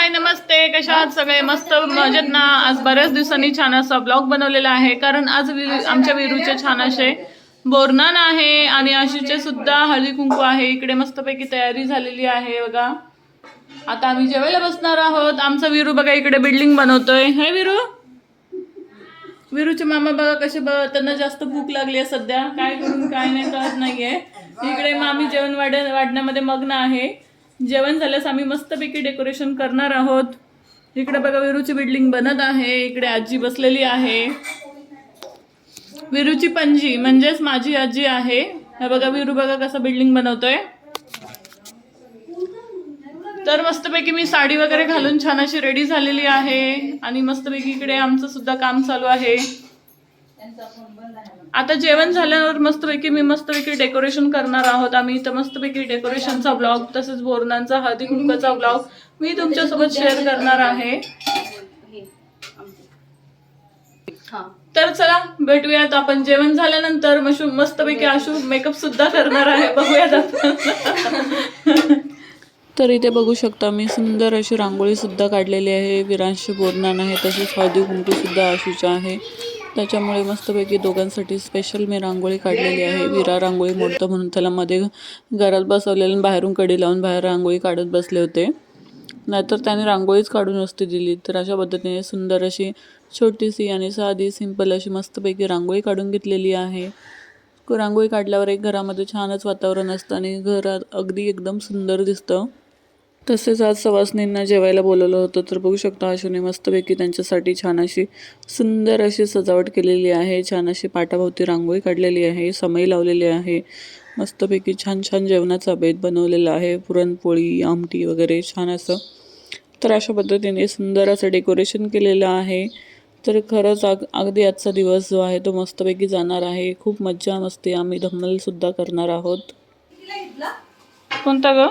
हाय नमस्ते. कशा आहात सगळे? मस्त मजेत ना आज बऱ्याच दिवसांनी छान असा ब्लॉग बनवलेला आहे. कारण आज आमच्या विरूचे छान असे बोरनान आहे आणि आशीचे सुद्धा हळदी कुंकू आहे. इकडे मस्तपैकी तयारी झालेली आहे बघा. आता आम्ही जेवायला बसणार आहोत. आमचा विरू बघा इकडे बिल्डिंग बनवतोय. हे विरू? विरूचे मामा बघा कसे बघ त्यांना जास्त भूक लागली आहे सध्या. काय करून काय नाही कळत नाहीये. इकडे मामी जेवण वाढ वाढण्यामध्ये मग्न आहे. जेवण झाल्यास आम्ही मस्तपैकी डेकोरेशन करणार आहोत. इकडे बघा विरूची बिल्डिंग बनत आहे. इकडे आजी बसलेली आहे. विरूची पणजी म्हणजेच माझी आजी आहे. बघा विरू बघा कसं बिल्डिंग बनवतोय. तर मस्तपैकी मी साडी वगैरे घालून छान अशी रेडी झालेली आहे. आणि मस्तपैकी इकडे आमचं सुद्धा काम चालू आहे. आता जेवण झाल्यावर मस्तपैकी मी मस्तपैकी डेकोरेशन करणार आहोत. आम्ही तर मस्तपैकी डेकोरेशनचा ब्लॉग तसेच बोरणांचा हळदी कुंकाचा ब्लॉग मी तुमच्यासोबत शेअर करणार आहे. तर चला भेटूयात आपण. जेवण झाल्यानंतर मशू मस्तपैकी आशू मेकअप सुद्धा करणार आहे. बघूयात आपण. तर इथे बघू शकता मी सुंदर अशी रांगोळी सुद्धा काढलेली आहे. विरांशी बोरनान आहे तसेच हळदी कुंकू सुद्धा आशूचा आहे. त्याच्यामुळे मस्तपैकी दोघांसाठी स्पेशल मी रांगोळी काढलेली आहे. विरा रांगोळी मोडतं म्हणून त्याला मध्ये घरात बसवलेलं आणि बाहेरून कडी लावून बाहेर रांगोळी काढत बसले होते. नाहीतर त्याने रांगोळीच काढून नसती दिली. तर अशा पद्धतीने सुंदर अशी छोटीशी आणि साधी सिंपल अशी मस्तपैकी रांगोळी काढून घेतलेली आहे. रांगोळी काढल्यावर एक घरामध्ये छानच वातावरण असतं आणि घरात अगदी एकदम सुंदर दिसतं. तसेच आज सवासनींना जेवायला बोलवलं होतं तर बघू शकता आशूने मस्तपैकी त्यांच्यासाठी छान अशी सुंदर अशी सजावट केलेली आहे. छान अशी पाटाभोवती रांगोळी काढलेली आहे समय लावलेली आहे. मस्तपैकी छान छान जेवणाचा बेत बनवलेला आहे. पुरणपोळी आमटी वगैरे छान असं. तर अशा पद्धतीने सुंदर असं डेकोरेशन केलेलं आहे. तर खरंच अग अगदी आजचा दिवस जो आहे तो मस्तपैकी जाणार आहे. खूप मज्जा मस्ती आम्ही धम्मलसुद्धा करणार आहोत. कोणता ग?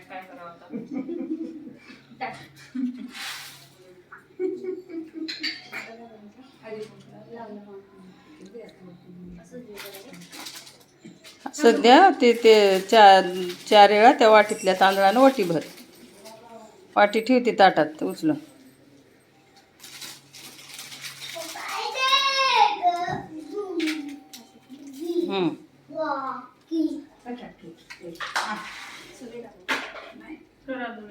काय करावं आता? सध्या ते ते चार चार वेळा त्या वाटीतल्या तांदळानं वाटी भर. वाटी ठेवते ताटात उचलून. हम्म. तर अजून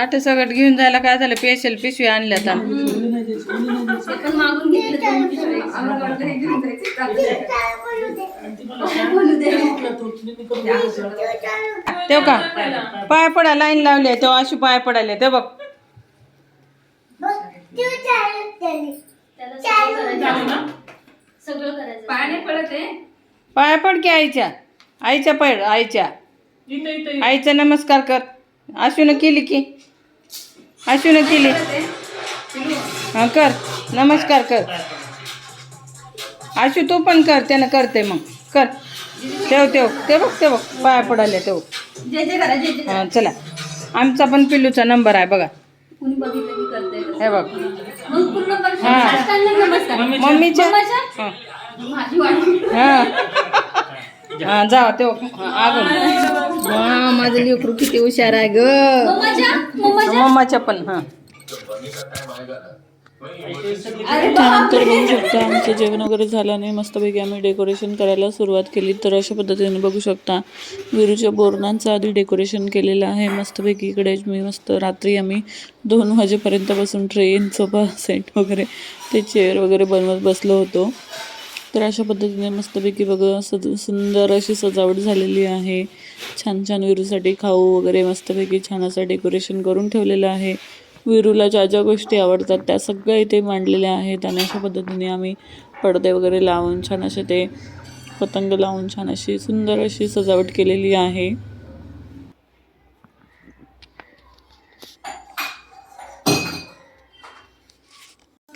ताट सगळं घेऊन जायला काय झालं? पेशल पिशवी आणल्या आता. तेव का? पाय पडा लाईन लावली तेव्हा अशी पाय पडायला ते बघ. पाय पड की आईच्या. आईच्या पड आईच्या. आईचा नमस्कार कर. आशून केली की? आशून केली हा कर. नमस्कार कर. आशू तू पण कर. त्यानं करते मग. कर. ठेव ठेव. ते बघ ते बघ. पाया पडाले तेव हा चला. आमचा पण पिल्लूचा नंबर आहे बघा. हे बघ. हा. मम्मीच्या हा. हा जा हा माझं लेकरू किती हुशार आहे ग. मम्माच्या? पण हा. त्यानंतर बघू शकता आमचं जेवण वगैरे झाल्याने मस्तपैकी आम्ही डेकोरेशन करायला सुरुवात केली तर अशा पद्धतीने बघू शकता. विरूच्या बोरणांचं आधी डेकोरेशन केलेलं आहे मस्तपैकी इकडे मी मस्त रात्री आम्ही दोन वाजेपर्यंत बसून ट्रेन सोफा सेट वगैरे ते चेअर वगैरे बनवत बसलो होतो. तर अशा पद्धतीने मस्तपैकी बघा सज सुंदर अशी सजावट झालेली आहे. छान छान विरूसाठी खाऊ वगैरे मस्तपैकी छान असं डेकोरेशन करून ठेवलेलं आहे. विरूला ज्या ज्या गोष्टी आवडतात त्या सगळ्या इथे मांडलेल्या आहेत आणि अशा पद्धतीने आम्ही पडदे वगैरे लावून छान असे ते पतंग लावून छान अशी सुंदर अशी सजावट केलेली आहे.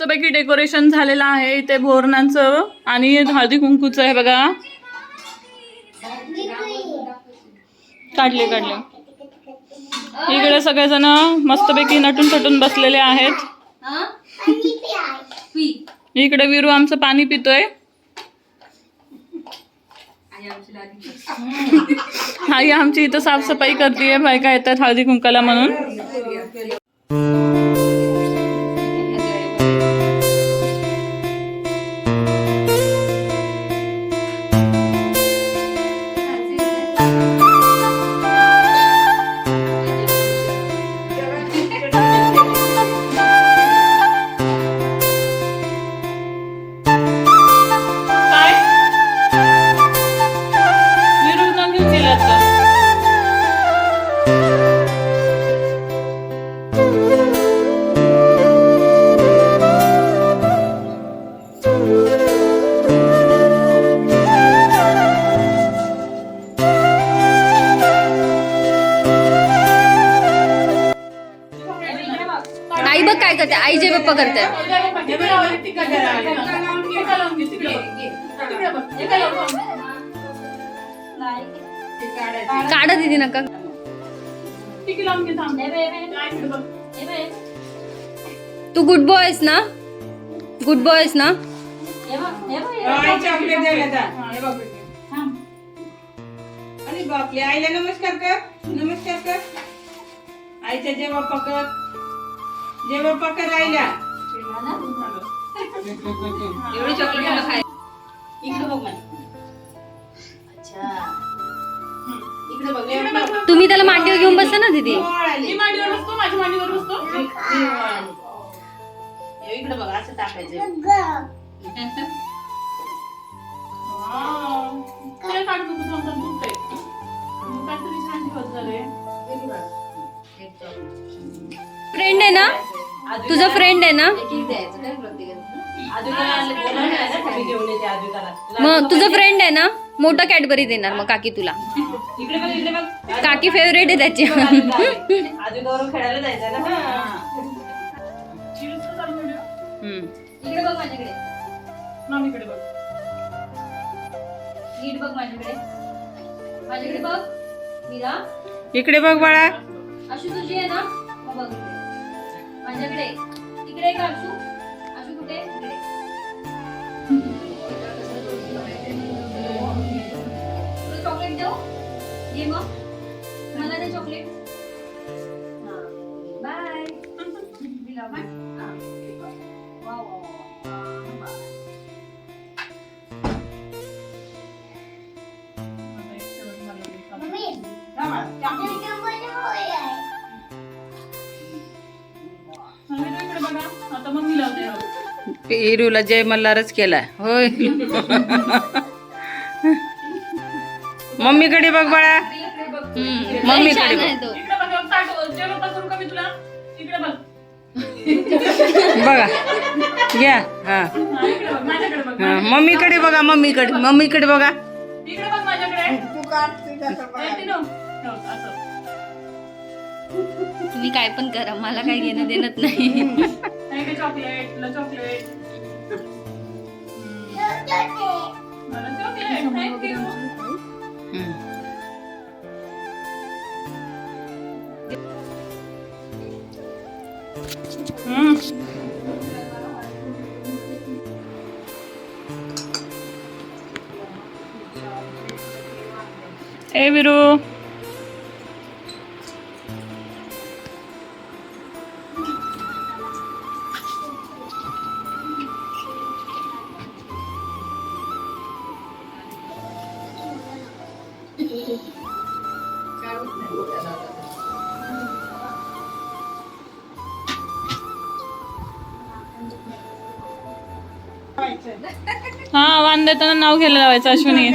मस्तपैकी डेकोरेशन झालेलं आहे. इथे भोरणांचं आणि हळदी कुंकूचं आहे बघा. काढले काढले. इकडे सगळेजण मस्तपैकी नटून थटून बसलेले आहेत. इकडे विरू आमचं पाणी पितोय. आई आमची इथं साफसफाई करते बायका येतात हळदी कुंकाला म्हणून. काढा दिदी नका. तू गुड बॉय आहेस ना? गुड बॉय आहेस ना. हे. आणि बापले आईला नमस्कार कर. नमस्कार कर. आईच्या कर जय बाप्पा कर आईला. एवढी चॉकलेट मला खाय इकडे बघ मला. इकडे बघ. लय बघ. तुम्ही त्याला मांडीवर घेऊन बसा ना दीदी. मी मांडीवर बसतो माझ्या मांडीवर बसतो. इकडे बघ असं टाकायचं. फ्रेंड आहे. ना? तुझा फ्रेंड आहे ना? मग तुझा फ्रेंड आहे ना? मोठा कॅडबरी देणार मग काकी तुला. इकडे बघ इकडे बघ. काकी फेवरेट आहे त्याची. खेळायला जायचं ना. इकडे बघ माझ्याकडे. मामीकडे बघ. नीट बघ माझ्याकडे. माझ्याकडे बघ. मीरा. इकडे बघ बाळा. अशी तुझी आहे ना. बघ. माझ्याकडे. इकडे का अशू घे मग. मला दे चॉकलेट बाय दिला बाय वा वा वा इकडे बघा. आता मम्मी लावते. हिरूला जय मल्हारच केलाय. होय. मम्मीकडे बघ बाळा. मम्मीकडे बघ. इकडे बघ ताट जेवण करू का मी तुला? इकडे बघ. बघा. घ्या. हा. हा, इकडे बघ माझ्याकडे बघ हा मम्मीकडे बघा मम्मीकडे मम्मीकडे बघा. इकडे बघ माझ्याकडे. हो, असं. तुम्ही काय पण करा मला काही घेणं देणत नाही. नाही का चॉकलेट तुला चॉकलेट मला चॉकलेट थँक्यू हम्म. ए विरू हा वाण देताना नाव घ्यायला लावायचं अश्विनी.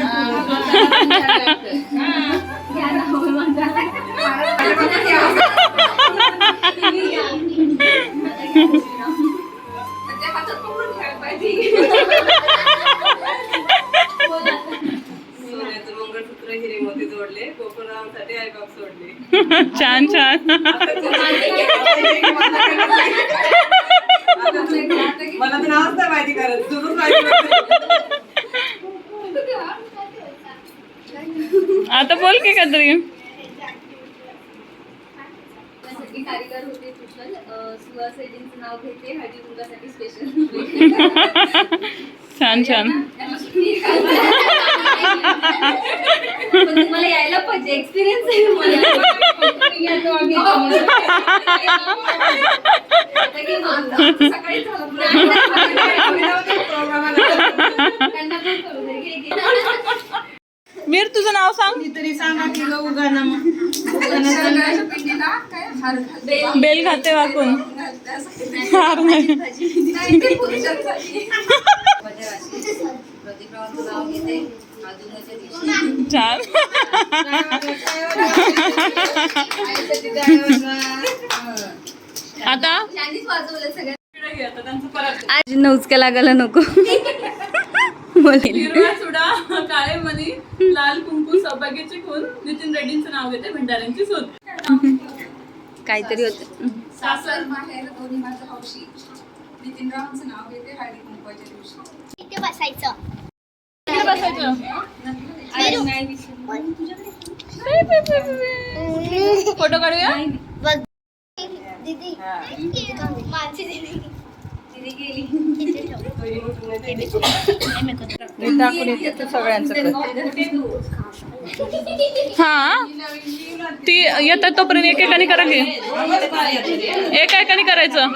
छान छान. मला तर नावच नाही माहिती करत तुझंच माहिती आता बोल की काहीतरी. त्यासाठी कारीगर होते कुशल. अं, सुहास रेड्डींचं नाव घेते हळदी कुंकासाठी स्पेशल छान छान. पण तुम्हाला यायला पाहिजे. एक्सपिरियन्स आहे सकाळी पण करू दे घे, घे. वीर तुझं नाव सांग. तरी सांगा की गं उगाना मग. बेल खाते वाकून. हार नाही. छान आता? आज नवचक्या लागायला नको. हिरवा चुडा काळे मणी लाल कुंकू सौभाग्याची खून नितीन रेड्डींचं नाव घेते भंडाऱ्यांची सून. काहीतरी होत. सासर माहेर दोन्ही माझं हौशी. नितीनरावांचं नाव घेते हळदी कुंकवाच्या दिवशी. इथे बसायचं. फोटो काढूया? बघ. दीदी. माझी दीदी. मी टाकून येते तू सगळ्यांचं कर. हा? ती येतात तोपर्यंत एकेकाने करा की एक एकाने करायचं.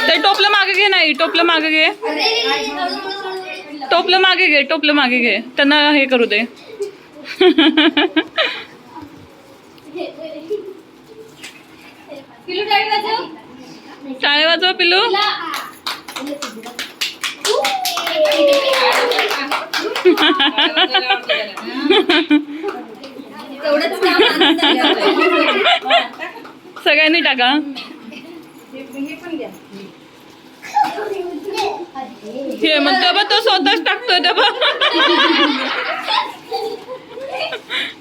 ते टोपलं मागे घे नाही टोपलं मागे घे. टोपलं मागे घे टोपलं मागे घे. त्यांना हे करू दे. टाळी वाजव? पिलू? सगळ्यांनी टाका. हे मग तेव्हा तो स्वतःच टाकतोय डबा.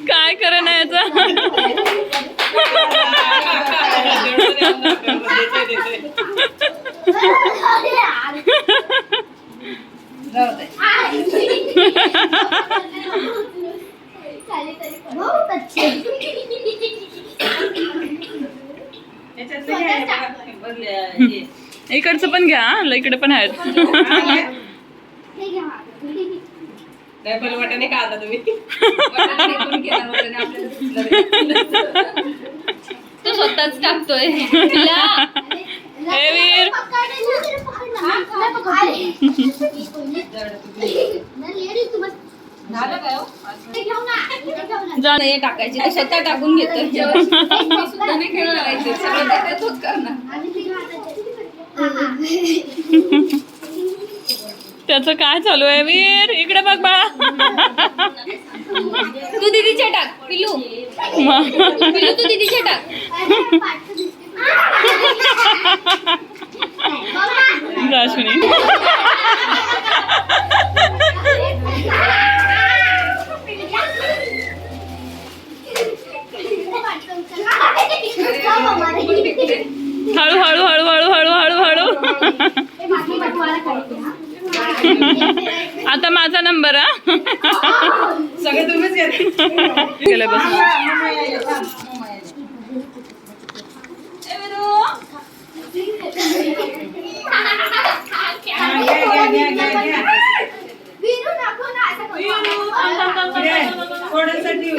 काय करे याचा? बहुत इकडचं पण घ्या हा, इकडे पण आहेत. हे तो स्वतःच टाकतोय. टाकायची. तो स्वतः टाकून घेतोय. त्याचं काय चालू आहे? वीर इकडे बघ बाळा. तू दीदीचे टाक पिलू तू दीदीचे टाक. जाशुनी हळू. आता माझा नंबर हा सगळे तुम्हीच येते गेलं बस विरू नको ना, असं करू. थोड्यासाठी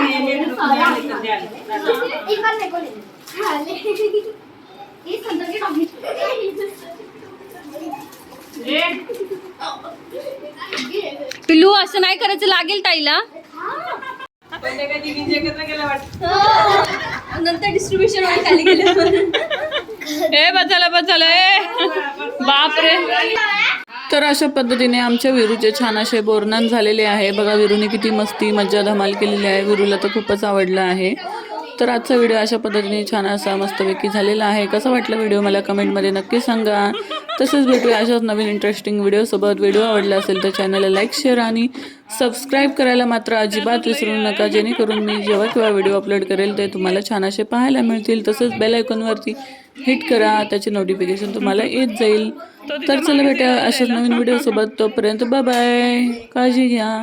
इकडं नको ले. हा, ले. ही संदर्भी टाकली. पिलू असं नाही करायचं लागेल ताईला. नंतर डिस्ट्रीब्युशन खाली गेले. ए बचाला बचाला ए. बापरे. तर अशा पद्धतीने आमच्या विरूचे छान असे बोरनान झालेले आहे. बघा विरूने किती मस्ती मज्जा धमाल केलेली आहे. विरूला तर खूपच आवडला आहे. तर आजचा व्हिडिओ अशा पद्धतीने छान असा मस्तपैकी झालेला आहे. कसा वाटला व्हिडिओ मला कमेंटमध्ये नक्की सांगा. तसेच भेटूया अशाच नवीन इंटरेस्टिंग व्हिडिओसोबत व्हिडिओ आवडला असेल तर चॅनलला लाईक शेअर आणि सबस्क्राईब करायला मात्र अजिबात विसरू नका. जेणेकरून मी जेव्हा केव्हा व्हिडिओ अपलोड करेल ते तुम्हाला छान असे पाहायला मिळतील. तसंच बेल आयकॉनवरती हिट करा. त्याचे नोटिफिकेशन तुम्हाला येत जाईल. तर चला भेटा अशाच नवीन व्हिडिओसोबत तोपर्यंत बाय काळजी घ्या.